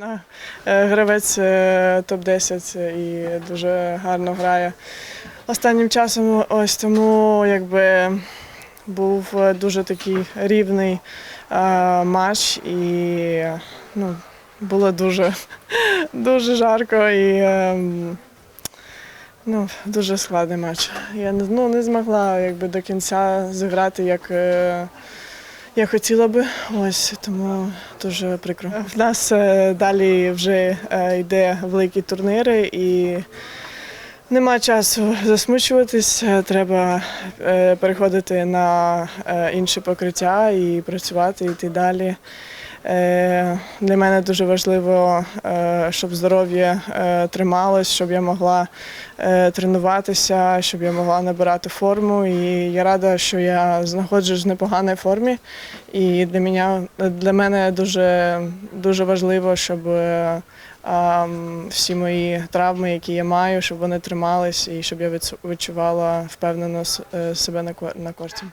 На- е, Гравець е, топ-10 і дуже гарно грає. Останнім часом ось тому якби був е, дуже такий рівний е, матч і ну, було дуже, дуже жарко і е, ну, дуже складний матч. Я ну, не змогла якби, до кінця зіграти як. Я хотіла би, ось тому дуже прикро. В нас е, далі вже е, йде великі турніри і нема часу засмучуватись. е, Треба переходити на інше покриття і працювати, йти далі. Е, Для мене дуже важливо, е, щоб здоров'я е, трималось, щоб я могла тренуватися, щоб я могла набирати форму. І я рада, що я знаходжусь в непоганій формі. І для мене, для мене дуже, дуже важливо, щоб всі мої травми, які я маю, щоб вони тримались і щоб я відчу- відчувала впевнено себе на корті.